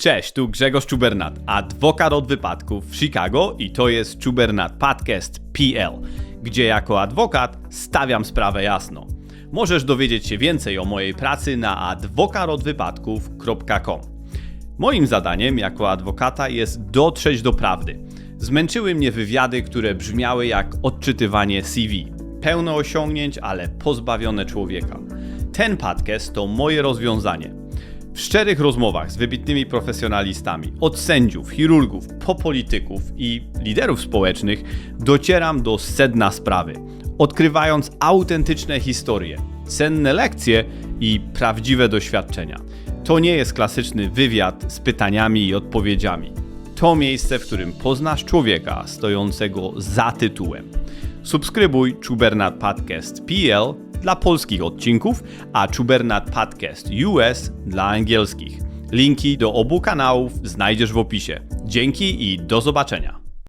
Cześć, tu Grzegorz Czubernat, adwokat od wypadków w Chicago i to jest Czubernat Podcast PL, gdzie jako adwokat stawiam sprawę jasno. Możesz dowiedzieć się więcej o mojej pracy na adwokatodwypadków.com. Moim zadaniem jako adwokata jest dotrzeć do prawdy. Zmęczyły mnie wywiady, które brzmiały jak odczytywanie CV. Pełne osiągnięć, ale pozbawione człowieka. Ten podcast to moje rozwiązanie. W szczerych rozmowach z wybitnymi profesjonalistami, od sędziów, chirurgów, po polityków i liderów społecznych, docieram do sedna sprawy, odkrywając autentyczne historie, cenne lekcje i prawdziwe doświadczenia. To nie jest klasyczny wywiad z pytaniami i odpowiedziami. To miejsce, w którym poznasz człowieka stojącego za tytułem. Subskrybuj Czubernat Podcast PL dla polskich odcinków, a Czubernat Podcast US dla angielskich. Linki do obu kanałów znajdziesz w opisie. Dzięki i do zobaczenia.